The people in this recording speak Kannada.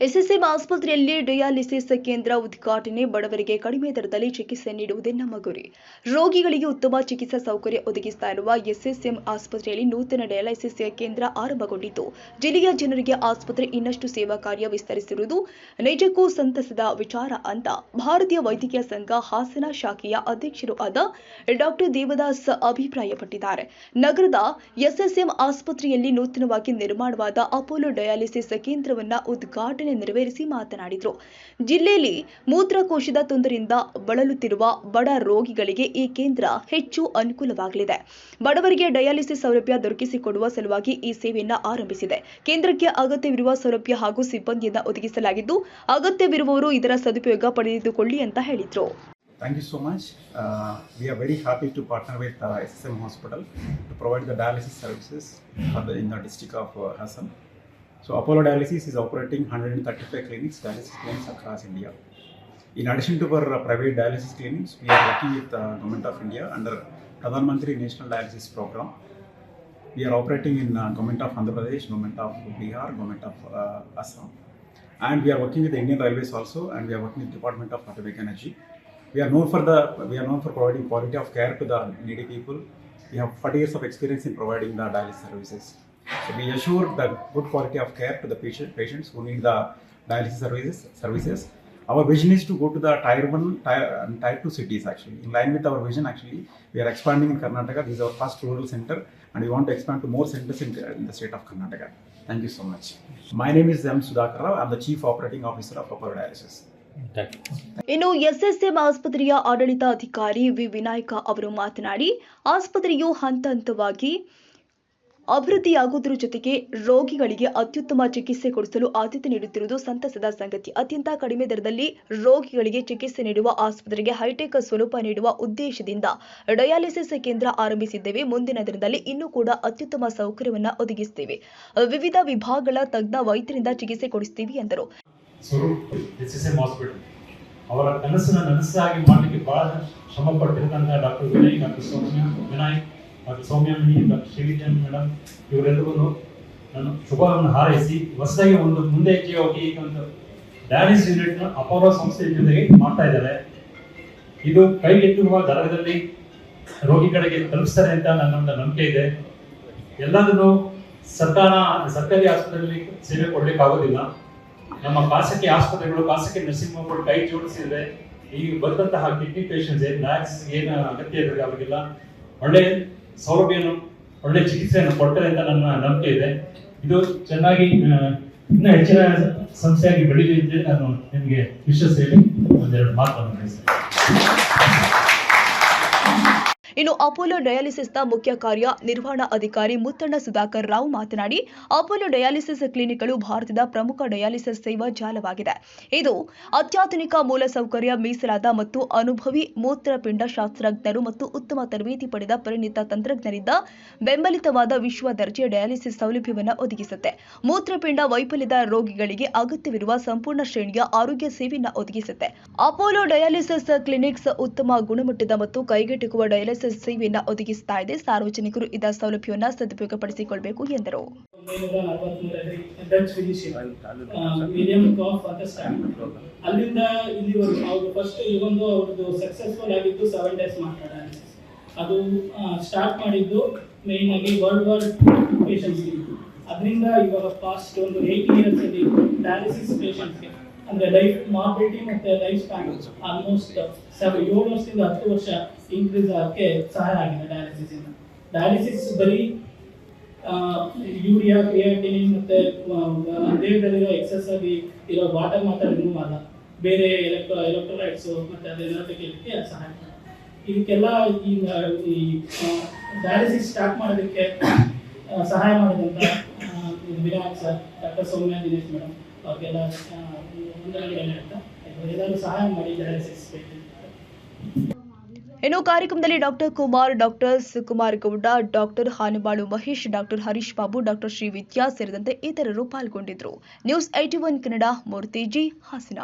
ಎಸ್ಎಸ್ಎಂ ಆಸ್ಪತ್ರೆಯಲ್ಲಿ ಡಯಾಲಿಸಿಸ್ ಕೇಂದ್ರ ಉದ್ಘಾಟನೆ, ಬಡವರಿಗೆ ಕಡಿಮೆ ದರದಲ್ಲಿ ಚಿಕಿತ್ಸೆ ನೀಡುವುದೇ ನಮ್ಮ ಗುರಿ. ರೋಗಿಗಳಿಗೆ ಉತ್ತಮ ಚಿಕಿತ್ಸಾ ಸೌಕರ್ಯ ಒದಗಿಸ್ತಾ ಇರುವ ಎಸ್ಎಸ್ಎಂ ಆಸ್ಪತ್ರೆಯಲ್ಲಿ ನೂತನ ಡಯಾಲಿಸಿಸ್ ಕೇಂದ್ರ ಆರಂಭಗೊಂಡಿದ್ದು, ಜಿಲ್ಲೆಯ ಜನರಿಗೆ ಆಸ್ಪತ್ರೆ ಇನ್ನಷ್ಟು ಸೇವಾ ಕಾರ್ಯ ವಿಸ್ತರಿಸಿರುವುದು ನಿಜಕ್ಕೂ ಸಂತಸದ ವಿಚಾರ ಅಂತ ಭಾರತೀಯ ವೈದ್ಯಕೀಯ ಸಂಘ ಹಾಸನ ಶಾಖೆಯ ಅಧ್ಯಕ್ಷರು ಆದ ಡಾಕ್ಟರ್ ದೇವದಾಸ್ ಅಭಿಪ್ರಾಯಪಟ್ಟಿದ್ದಾರೆ. ನಗರದ ಎಸ್ಎಸ್ಎಂ ಆಸ್ಪತ್ರೆಯಲ್ಲಿ ನೂತನವಾಗಿ ನಿರ್ಮಾಣವಾದ ಅಪೋಲೋ ಡಯಾಲಿಸಿಸ್ ಕೇಂದ್ರವನ್ನ ಉದ್ಘಾಟನೆ ನೆರವೇರಿಸಿ ಮಾತನಾಡಿದರು ಜಿಲ್ಲೆಯಲ್ಲಿ ಮೂತ್ರಕೋಶದ ತೊಂದರೆಯಿಂದ ಬಳಲುತ್ತಿರುವ ಬಡ ರೋಗಿಗಳಿಗೆ ಈ ಕೇಂದ್ರ ಹೆಚ್ಚು ಅನುಕೂಲವಾಗಲಿದೆ ಬಡವರಿಗೆ ಡಯಾಲಿಸಿಸ್ ಸೌಲಭ್ಯ ದೊರಕಿಸಿಕೊಡುವ ಸಲುವಾಗಿ ಈ ಸೇವೆಯನ್ನು ಆರಂಭಿಸಿದೆ ಕೇಂದ್ರಕ್ಕೆ ಅಗತ್ಯವಿರುವ ಸೌಲಭ್ಯ ಹಾಗೂ ಸಿಬ್ಬಂದಿಯನ್ನು ಒದಗಿಸಲಾಗಿದ್ದು ಅಗತ್ಯವಿರುವವರು ಇದರ ಸದುಪಯೋಗ ಪಡೆದುಕೊಳ್ಳಿ ಅಂತ ಹೇಳಿದರು Thank you so much. Uh, we are very happy to partner with uh, SSM Hospital to provide the dialysis services the, in the district of uh, Hassan. So Apollo Dialysis is operating 135 clinics, dialysis clinics across India. In addition to our private dialysis clinics, we are working with the Government of India under Pradhan Mantri National Dialysis Program. We are operating in uh, Government of Andhra Pradesh, Government of Bihar, Government of uh, Assam. And we are working with the Indian Railways also, and we are working with the Department of Atomic Energy. We are known for the we are known for providing quality of care to the needy people. We have 40 years of experience in providing the dialysis services. So we assure the good quality of care to the patient, patients who need the dialysis services. Services. Our vision is to go to the tier 1 tier, and tier 2 cities. Actually, in line with our vision, actually, we are expanding in Karnataka. This is our first rural center, and we want to expand to more centers in, in the state of Karnataka. Thank you so much. My name is M. Sudhakar Rao. I'm the Chief Operating Officer of Upper Dialysis. ಇನ್ನು ಎಸ್ಎಸ್ಎಂ ಆಸ್ಪತ್ರೆಯ ಆಡಳಿತಾಧಿಕಾರಿ ವಿ ವಿನಾಯಕ ಅವರು ಮಾತನಾಡಿ ಆಸ್ಪತ್ರೆಯು ಹಂತ ಹಂತವಾಗಿ ಅಭಿವೃದ್ಧಿಯಾಗುವುದರ ಜೊತೆಗೆ ರೋಗಿಗಳಿಗೆ ಅತ್ಯುತ್ತಮ ಚಿಕಿತ್ಸೆ ಕೊಡಿಸಲು ಆದ್ಯತೆ ನೀಡುತ್ತಿರುವುದು ಸಂತಸದ ಸಂಗತಿ. ಅತ್ಯಂತ ಕಡಿಮೆ ದರದಲ್ಲಿ ರೋಗಿಗಳಿಗೆ ಚಿಕಿತ್ಸೆ ನೀಡುವ ಆಸ್ಪತ್ರೆಗೆ ಹೈಟೆಕ್ ಸ್ವರೂಪ ನೀಡುವ ಉದ್ದೇಶದಿಂದ ಡಯಾಲಿಸಿಸ್ ಕೇಂದ್ರ ಆರಂಭಿಸಿದ್ದೇವೆ. ಮುಂದಿನ ದಿನದಲ್ಲಿ ಇನ್ನೂ ಕೂಡ ಅತ್ಯುತ್ತಮ ಸೌಕರ್ಯವನ್ನು ಒದಗಿಸುತ್ತೇವೆ. ವಿವಿಧ ವಿಭಾಗಗಳ ತಜ್ಞ ವೈದ್ಯರಿಂದ ಚಿಕಿತ್ಸೆ ಕೊಡಿಸುತ್ತೀವಿ ಎಂದರು. ಅವರ ಕನಸನ್ನು ನನಸಾಗಿ ಮಾಡಲಿಕ್ಕೆ ಬಹಳ ಶ್ರಮ doctor Vinay doctor Soumya Vinayak doctor Soumyamani doctor madam ಇವರೆಲ್ಲರೂ ನಾನು ಶುಭವನ್ನು ಹಾರೈಸಿ ಹೊಸದಾಗಿ ಒಂದು ಮುಂದೆ ಹೆಜ್ಜೆ ಹೋಗಿ ಈಗ ಒಂದು ಡ್ಯಾನಿಸ್ ಯೂನಿಟ್ ಅಪೋಲೋ ಸಂಸ್ಥೆ ಜೊತೆಗೆ ಮಾಡ್ತಾ ಇದ್ದಾರೆ. ಇದು ಕೈಗೆಟುಕುವ ದರದಲ್ಲಿ ರೋಗಿಗಳಿಗೆ ತಲುಪಿಸ್ತಾರೆ ಅಂತ ನನ್ನೊಂದು ನಂಬಿಕೆ ಇದೆ. ಎಲ್ಲದನ್ನು ಸರ್ಕಾರ, ಸರ್ಕಾರಿ ಆಸ್ಪತ್ರೆಯಲ್ಲಿ ಸೇವೆ ಕೊಡ್ಲಿಕ್ಕೆ ಆಗೋದಿಲ್ಲ ನಮ್ಮ ಖಾಸಗಿ ಆಸ್ಪತ್ರೆಗಳು, ಖಾಸಗಿ ನರ್ಸಿಂಗ್ ಹೋಮ್ಗಳು ಕೈ ಜೋಡಿಸಿದ್ರೆ ಈಗ ಬಂದಂತಹ ಕಿಡ್ನಿ ಪೇಷಂಟ್ಸ್ ಏನು ಏನು ಅಗತ್ಯ ಇದೆ ಅವರಿಗೆಲ್ಲ ಒಳ್ಳೆ ಸೌಲಭ್ಯವನ್ನು ಒಳ್ಳೆ ಚಿಕಿತ್ಸೆಯನ್ನು ಕೊಡ್ತಾರೆ ಅಂತ ನನ್ನ ನಂಬಿಕೆ ಇದೆ. ಇದು ಚೆನ್ನಾಗಿ ಇನ್ನೂ ಹೆಚ್ಚಿನ ಸಂಸ್ಥೆಯಾಗಿ ಅಂತ ನಾನು ನಿಮಗೆ ವಿಶ್ವಾಸ ಹೇಳಿ ಒಂದೆರಡು ಮಾತನ್ನು ತಿಳಿಸ್ತೇನೆ ಇನ್ನು ಅಪೋಲೋ ಡಯಾಲಿಸಿಸ್ನ ಮುಖ್ಯ ಕಾರ್ಯ ನಿರ್ವಹಣಾ ಅಧಿಕಾರಿ ಮುತ್ತಣ್ಣ ಸುಧಾಕರ್ ರಾವ್ ಮಾತನಾಡಿ, ಅಪೋಲೋ ಡಯಾಲಿಸಿಸ್ ಕ್ಲಿನಿಕ್ಗಳು ಭಾರತದ ಪ್ರಮುಖ ಡಯಾಲಿಸಿಸ್ ಸೇವಾ ಜಾಲವಾಗಿದೆ. ಇದು ಅತ್ಯಾಧುನಿಕ ಮೂಲಸೌಕರ್ಯ ಮೀಸಲಾದ ಮತ್ತು ಅನುಭವಿ ಮೂತ್ರಪಿಂಡ ಶಾಸ್ತ್ರಜ್ಞರು ಮತ್ತು ಉತ್ತಮ ತರಬೇತಿ ಪಡೆದ ಪರಿಣಿತ ತಂತ್ರಜ್ಞರಿಂದ ಬೆಂಬಲಿತವಾದ ವಿಶ್ವ ದರ್ಜೆಯ ಡಯಾಲಿಸಿಸ್ ಸೌಲಭ್ಯವನ್ನು ಒದಗಿಸುತ್ತೆ. ಮೂತ್ರಪಿಂಡ ವೈಫಲ್ಯದ ರೋಗಿಗಳಿಗೆ ಅಗತ್ಯವಿರುವ ಸಂಪೂರ್ಣ ಶ್ರೇಣಿಯ ಆರೋಗ್ಯ ಸೇವೆಯನ್ನು ಒದಗಿಸುತ್ತೆ. ಅಪೋಲೋ ಡಯಾಲಿಸಿಸ್ ಕ್ಲಿನಿಕ್ಸ್ ಉತ್ತಮ ಗುಣಮಟ್ಟದ ಮತ್ತು ಕೈಗೆಟುಕುವ ಡಯಾಲಿಸಿಸ್ ಸೇವೆಯನ್ನು ಒದಗಿಸುತ್ತಾ ಇದೆ. ಸಾರ್ವಜನಿಕರು ಇದರ ಸೌಲಭ್ಯವನ್ನು ಎಂದರು. ವಿಲಿಯಂ ಕಾಫ್ ಅಂತ ಅಲ್ಲಿಂದ ಇಲ್ಲಿವರೆಗೂ ಫಸ್ಟ್ ಇವೊಂದು ಅವ್ರದ್ದು ಸಕ್ಸಸ್ಫುಲ್ ಆಗಿದ್ದು ಸೆವೆನ್ ಡೇಸ್ ಮಾತ್ರ ಅದು ಸ್ಟಾರ್ಟ್ ಮಾಡಿದ್ದು ಮೇಯ್ನ್ ಆಗಿ ವರ್ಲ್ಡ್ ವಾರ್ ಪೇಷಂಟ್ಸ್ಗೆ ಅದರಿಂದ ಇವಾಗ ಪಾಸ್ಟ್ ಒಂದು ಏಯ್ಟ್ ಇಯರ್ಸ್ ಅಲ್ಲಿ ಡಯಾಲಿಸಿಸ್ ಪೇಷಂಟ್ಸ್ಗೆ ಅಂದ್ರೆ ಲೈಫ್ ಮಾರ್ಬಿಲಿಟಿ ಮತ್ತೆ ಲೈಫ್ ಸ್ಪ್ಯಾನ್ ಆಲ್ಮೋಸ್ಟ್ ಸೆವೆನ್ ಏಳು ವರ್ಷದಿಂದ ಹತ್ತು ವರ್ಷ ಇನ್ಕ್ರೀಸ್ ಆಗಕ್ಕೆ ಸಹಾಯ ಆಗಿದೆ ಡಯಾಲಿಸಿಸ್ ಇಂದ. ಡಯಾಲಿಸಿಸ್ ಬರೀ ಯೂರಿಯಾ ಕ್ರಿಯಾಟಿನಿನ್ ಮತ್ತೆ ದೇಹದಲ್ಲಿರೋ ಎಕ್ಸಸ್ ಆಗಿ ಇರೋ ವಾಟರ್ ಮಾತ್ರ ರಿಮೂವ್ ಅಲ್ಲ. ಬೇರೆ ಎಲೆಕ್ಟ್ರೋ ಎಲೆಕ್ಟ್ರೋಲೈಟ್ಸ್ ಮತ್ತೆ ಅದೆಲ್ಲ ತೆಗೆಯಲಿಕ್ಕೆ ಸಹಾಯ. ಇದಕ್ಕೆಲ್ಲ ಈ ಡಯಾಲಿಸಿಸ್ ಸ್ಟಾರ್ಟ್ ಮಾಡೋದಕ್ಕೆ ಸಹಾಯ ಮಾಡಿದಂತ Vinayak sir doctor Soumya Dinesh madam ಅವ್ರಿಗೆಲ್ಲ ಇನ್ನು ಕಾರ್ಯಕ್ರಮದಲ್ಲಿ doctor Kumar, doctor Sukumar Gowda, doctor Hanubalu Mahesh, doctor Harish Babu, doctor Shri Vidya ಸೇರಿದಂತೆ ಇತರರು ಪಾಲ್ಗೊಂಡಿದ್ದರು. ನ್ಯೂಸ್ ಏಟಿ ಒನ್ ಕನ್ನಡ ಮೂರ್ತಿಜಿ ಹಾಸನ.